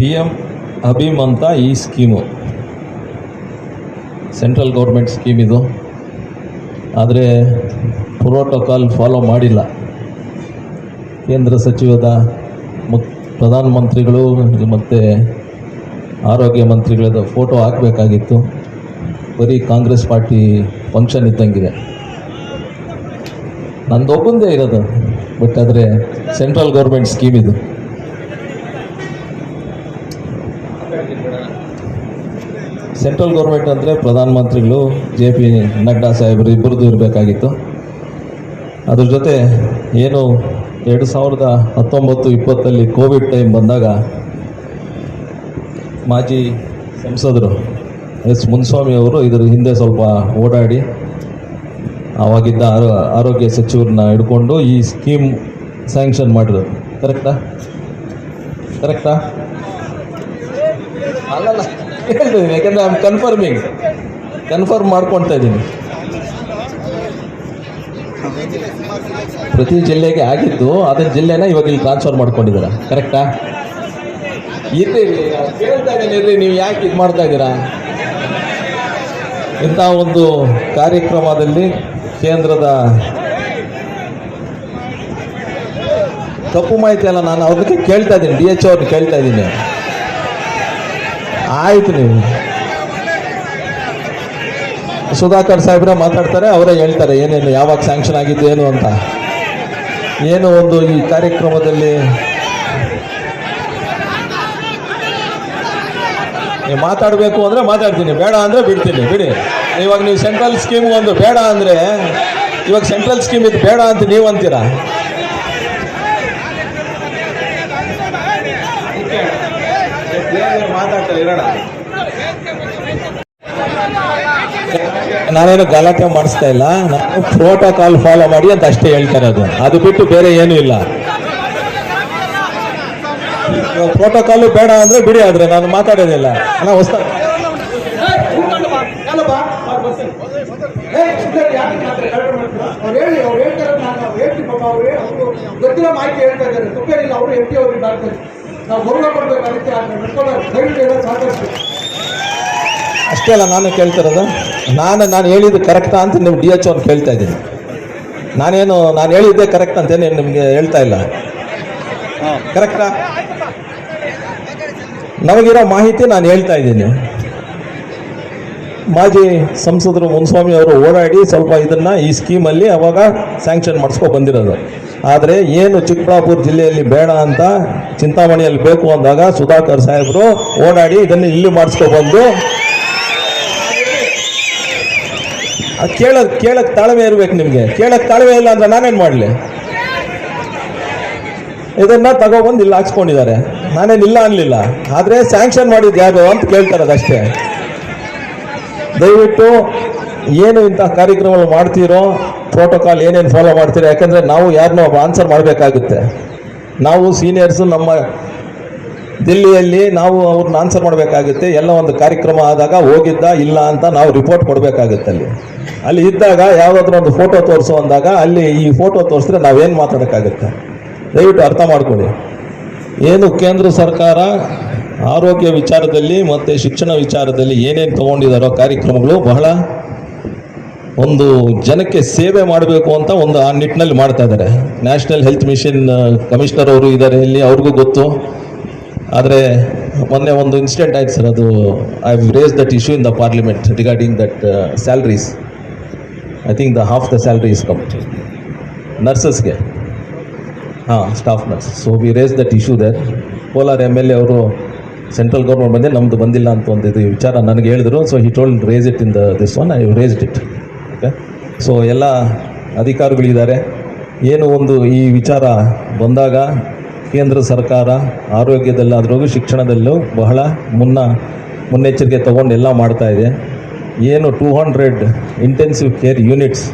P M ಅಭೀಮ್ ಅಂತ ಈ scheme central government scheme ಇದು. ಆದರೆ ಪ್ರೋಟೋಕಾಲ್ ಫಾಲೋ ಮಾಡಿಲ್ಲ. ಕೇಂದ್ರ ಸಚಿವದ ಮುಕ್, ಪ್ರಧಾನಮಂತ್ರಿಗಳು ಮತ್ತು ಆರೋಗ್ಯ ಮಂತ್ರಿಗಳದ ಫೋಟೋ ಹಾಕಬೇಕಾಗಿತ್ತು. ಬರೀ ಕಾಂಗ್ರೆಸ್ ಪಾರ್ಟಿ ಫಂಕ್ಷನ್ ಇದ್ದಂಗಿದೆ. ನಂದೊಬ್ಬಂದೇ ಇರೋದು. ಬಟ್ ಆದರೆ ಸೆಂಟ್ರಲ್ ಗೌರ್ಮೆಂಟ್ ಸ್ಕೀಮ್ ಇದು. ಸೆಂಟ್ರಲ್ ಗೌರ್ಮೆಂಟ್ ಅಂದರೆ ಪ್ರಧಾನಮಂತ್ರಿಗಳು, ಜೆ ಪಿ ನಡ್ಡಾ ಸಾಹೇಬರು ಇಬ್ಬರದ್ದು ಇರಬೇಕಾಗಿತ್ತು. ಅದ್ರ ಜೊತೆ ಏನು ಎರಡು ಸಾವಿರದ ಹತ್ತೊಂಬತ್ತು ಇಪ್ಪತ್ತಲ್ಲಿ ಕೋವಿಡ್ ಟೈಮ್ ಬಂದಾಗ ಮಾಜಿ ಸಂಸದರು ಎಸ್ ಮುನ್ಸ್ವಾಮಿ ಅವರು ಇದರ ಹಿಂದೆ ಸ್ವಲ್ಪ ಓಡಾಡಿ ಆವಾಗಿದ್ದ ಆರೋ, ಆರೋಗ್ಯ ಸಚಿವರನ್ನ ಹಿಡ್ಕೊಂಡು ಈ ಸ್ಕೀಮ್ ಸ್ಯಾಂಕ್ಷನ್ ಮಾಡಿರೋದು ಕರೆಕ್ಟಾ? ಕರೆಕ್ಟಾ? ಅಲ್ಲಲ್ಲ. ಹೇಳ್ತಿದ್ದೀನಿ ಯಾಕೆಂದರೆ ಐ ಕನ್ಫರ್ಮಿಂಗ್ ಕನ್ಫರ್ಮ್ ಮಾಡ್ಕೊಳ್ತಾ ಇದ್ದೀನಿ. ಪ್ರತಿ ಜಿಲ್ಲೆಗೆ ಆಗಿದ್ದು ಅದರ ಜಿಲ್ಲೆನ ಇವಾಗ ಇಲ್ಲಿ ಟ್ರಾನ್ಸ್ಫರ್ ಮಾಡ್ಕೊಂಡಿದ್ದೀರಾ? ಕರೆಕ್ಟಾ ಇರ್ರಿ, ಕೇಳ್ತಾ ನೀವು ಯಾಕೆ ಇದು ಮಾಡ್ತಾ ಇದ್ದೀರಾ? ಇಂಥ ಒಂದು ಕಾರ್ಯಕ್ರಮದಲ್ಲಿ ಕೇಂದ್ರದ ತಪ್ಪು ಮಾಹಿತಿ ಅಲ್ಲ ನಾನು ಅದಕ್ಕೆ ಕೇಳ್ತಾ ಇದ್ದೀನಿ ಡಿ ಎಚ್ ಅವ್ರನ್ನ ಕೇಳ್ತಾ ಇದ್ದೀನಿ. ಆಯ್ತು ನೀವು. ಸುಧಾಕರ್ ಸಾಹೇಬ್ರ ಮಾತಾಡ್ತಾರೆ, ಅವರೇ ಹೇಳ್ತಾರೆ, ಏನೇನು, ಯಾವಾಗ ಸ್ಯಾಂಕ್ಷನ್ ಆಗಿದ್ದು ಏನು ಅಂತ. ಏನು ಒಂದು ಈ ಕಾರ್ಯಕ್ರಮದಲ್ಲಿ ಮಾತಾಡಬೇಕು ಅಂದರೆ ಮಾತಾಡ್ತೀನಿ, ಬೇಡ ಅಂದರೆ ಬಿಡ್ತೀನಿ, ಬಿಡಿ. ಇವಾಗ ನೀವು ಸೆಂಟ್ರಲ್ ಸ್ಕೀಮ್ ಒಂದು ಬೇಡ ಅಂದರೆ, ಇವಾಗ ಸೆಂಟ್ರಲ್ ಸ್ಕೀಮ್ ಇದು ಬೇಡ ಅಂತ ನೀವು ಅಂತೀರಾ? ನಾನೇನು ಗಲಾಟೆ ಮಾಡಿಸ್ತಾ ಇಲ್ಲ. ನಾನು ಪ್ರೋಟೋಕಾಲ್ ಫಾಲೋ ಮಾಡಿ ಅಂತ ಅಷ್ಟೇ ಹೇಳ್ತಾ ಇರೋದು. ಅದು ಬಿಟ್ಟು ಬೇರೆ ಏನೂ ಇಲ್ಲ. ಪ್ರೋಟೋಕಾಲು ಬೇಡ ಅಂದ್ರೆ ಬಿಡಿ ಆದ್ರೆ, ನಾನು ಮಾತಾಡೋದಿಲ್ಲ. ಹೊಸ ಅಷ್ಟೇ ಅಲ್ಲ, ನಾನು ಕೇಳ್ತಿರೋದು. ನಾನು ನಾನು ಹೇಳಿದ್ದು ಕರೆಕ್ಟಾ ಅಂತ ನೀವು ಡಿ ಎಚ್ ಅವ್ನು ಕೇಳ್ತಾ ಇದ್ದೀನಿ ನಾನೇನು ನಾನು ಹೇಳಿದ್ದೆ ಕರೆಕ್ಟ್ ಅಂತೇನು ನಿಮಗೆ ಹೇಳ್ತಾ ಇಲ್ಲ. ಕರೆಕ್ಟಾ ನಮಗಿರೋ ಮಾಹಿತಿ ನಾನು ಹೇಳ್ತಾ ಇದ್ದೀನಿ. ಮಾಜಿ ಸಂಸದರು ಮುನ್ಸ್ವಾಮಿ ಅವರು ಓಡಾಡಿ ಸ್ವಲ್ಪ ಇದನ್ನ ಈ ಸ್ಕೀಮಲ್ಲಿ ಅವಾಗ ಸ್ಯಾಂಕ್ಷನ್ ಮಾಡಿಸ್ಕೊ ಬಂದಿರೋದು. ಆದರೆ ಏನು ಚಿಕ್ಕಬಳ್ಳಾಪುರ ಜಿಲ್ಲೆಯಲ್ಲಿ ಬೇಡ ಅಂತ ಚಿಂತಾಮಣಿಯಲ್ಲಿ ಬೇಕು ಅಂದಾಗ ಸುಧಾಕರ್ ಸಾಹೇಬರು ಓಡಾಡಿ ಇದನ್ನು ಇಲ್ಲಿ ಮಾಡಿಸ್ಕೊ ಬಂದು ಅದು ಕೇಳಕ್ ಕೇಳಕ್ಕೆ ತಾಳ್ಮೆ ಇರ್ಬೇಕು ನಿಮಗೆ. ಕೇಳಕ್ ತಾಳ್ಮೆ ಇಲ್ಲ ಅಂದ್ರೆ ನಾನೇನು ಮಾಡಲಿ? ಇದನ್ನ ತಗೊಬಂದು ಇಲ್ಲಿ ಹಾಕ್ಸ್ಕೊಂಡಿದ್ದಾರೆ. ನಾನೇನು ಇಲ್ಲ ಅನ್ಲಿಲ್ಲ. ಆದರೆ ಸ್ಯಾಂಕ್ಷನ್ ಮಾಡಿದ್ದು ಯಾರು ಅಂತ ಕೇಳ್ತಾರೆ ಅಷ್ಟೇ. ದಯವಿಟ್ಟು ಏನು ಇಂಥ ಕಾರ್ಯಕ್ರಮಗಳು ಮಾಡ್ತೀರೋ ಪ್ರೋಟೋಕಾಲ್ ಏನೇನು ಫಾಲೋ ಮಾಡ್ತೀರೋ, ಯಾಕಂದ್ರೆ ನಾವು ಯಾರನ್ನೋ ಆನ್ಸರ್ ಮಾಡಬೇಕಾಗುತ್ತೆ. ನಾವು ಸೀನಿಯರ್ಸು ನಮ್ಮ ದಿಲ್ಲಿಯಲ್ಲಿ ನಾವು ಅವ್ರನ್ನ ಆನ್ಸರ್ ಮಾಡಬೇಕಾಗುತ್ತೆ, ಎಲ್ಲ ಒಂದು ಕಾರ್ಯಕ್ರಮ ಆದಾಗ ಹೋಗಿದ್ದ ಇಲ್ಲ ಅಂತ ನಾವು ರಿಪೋರ್ಟ್ ಕೊಡಬೇಕಾಗುತ್ತೆ ಅಲ್ಲಿ. ಅಲ್ಲಿ ಇದ್ದಾಗ ಯಾವುದಾದ್ರೂ ಒಂದು ಫೋಟೋ ತೋರಿಸು ಅಂದಾಗ ಅಲ್ಲಿ ಈ ಫೋಟೋ ತೋರಿಸಿದ್ರೆ ನಾವೇನು ಮಾತಾಡೋಕ್ಕಾಗುತ್ತೆ? ದಯವಿಟ್ಟು ಅರ್ಥ ಮಾಡ್ಕೊಳ್ಳಿ. ಏನು ಕೇಂದ್ರ ಸರ್ಕಾರ ಆರೋಗ್ಯ ವಿಚಾರದಲ್ಲಿ ಮತ್ತು ಶಿಕ್ಷಣ ವಿಚಾರದಲ್ಲಿ ಏನೇನು ತೊಗೊಂಡಿದ್ದಾರೋ ಕಾರ್ಯಕ್ರಮಗಳು ಬಹಳ ಒಂದು ಜನಕ್ಕೆ ಸೇವೆ ಮಾಡಬೇಕು ಅಂತ ಒಂದು ಆ ನಿಟ್ಟಿನಲ್ಲಿ ಮಾಡ್ತಾ ಇದ್ದಾರೆ. ನ್ಯಾಷನಲ್ ಹೆಲ್ತ್ ಮಿಷನ್ ಕಮಿಷನರ್ ಅವರು ಇದ್ದಾರೆ, ಇಲ್ಲಿ ಅವ್ರಿಗೂ ಗೊತ್ತು. ಆದರೆ ಮೊನ್ನೆ ಒಂದು ಇನ್ಸಿಡೆಂಟ್ ಆಯ್ತು ಸರ್ ಅದು I raise that issue in the parliament regarding that salaries I think the half the salary is come ನರ್ಸಸ್ಗೆ ಹಾಂ staff nurse so we raise that issue there Kolar M L A ಅವರು central government ಬಂದೆ ನಮ್ಮದು ಬಂದಿಲ್ಲ ಅಂತ ಒಂದು ಇದು ವಿಚಾರ ನನಗೆ ಹೇಳಿದ್ರು. So he told raise it in the this one I raised it okay so ಎಲ್ಲ ಅಧಿಕಾರಿಗಳಿದ್ದಾರೆ. ಏನು ಒಂದು ಈ ವಿಚಾರ ಬಂದಾಗ ಕೇಂದ್ರ ಸರ್ಕಾರ ಆರೋಗ್ಯದಲ್ಲಾದ್ರೂ ಶಿಕ್ಷಣದಲ್ಲೂ ಬಹಳ ಮುನ್ನ, ಮುನ್ನೆಚ್ಚರಿಕೆ ತಗೊಂಡು ಎಲ್ಲ ಇದೆ. ಏನು two hundred intensive care units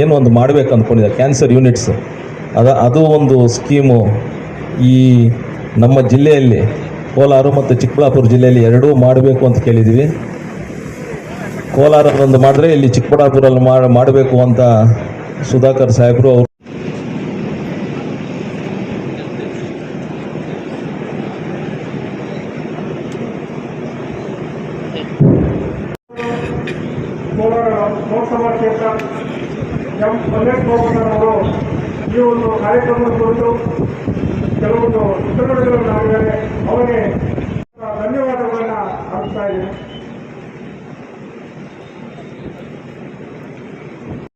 ಏನು ಒಂದು ಮಾಡಬೇಕು ಅಂದ್ಕೊಂಡಿದೆ ಕ್ಯಾನ್ಸರ್ ಯೂನಿಟ್ಸ್ ಅದ, ಅದು ಒಂದು ಸ್ಕೀಮು ಈ ನಮ್ಮ ಜಿಲ್ಲೆಯಲ್ಲಿ, ಕೋಲಾರ ಮತ್ತು ಚಿಕ್ಕಬಳ್ಳಾಪುರ ಜಿಲ್ಲೆಯಲ್ಲಿ ಎರಡೂ ಮಾಡಬೇಕು ಅಂತ ಕೇಳಿದ್ದೀವಿ. ಕೋಲಾರದೊಂದು ಮಾಡಿದ್ರೆ ಇಲ್ಲಿ ಚಿಕ್ಕಬಳ್ಳಾಪುರಲ್ಲಿ ಮಾಡಿ ಮಾಡಬೇಕು ಅಂತ ಸುಧಾಕರ್ ಸಾಹೇಬರು ಅವರು ಆಗಿದೆ ಲೋಕಸಭಾ ಕ್ಷೇತ್ರ ಎಂ. ಪಲ್ಲೇಶ್ ಬಾಬಣ್ಣನವರು ಈ ಒಂದು ಕಾರ್ಯಕ್ರಮದ ಕುರಿತು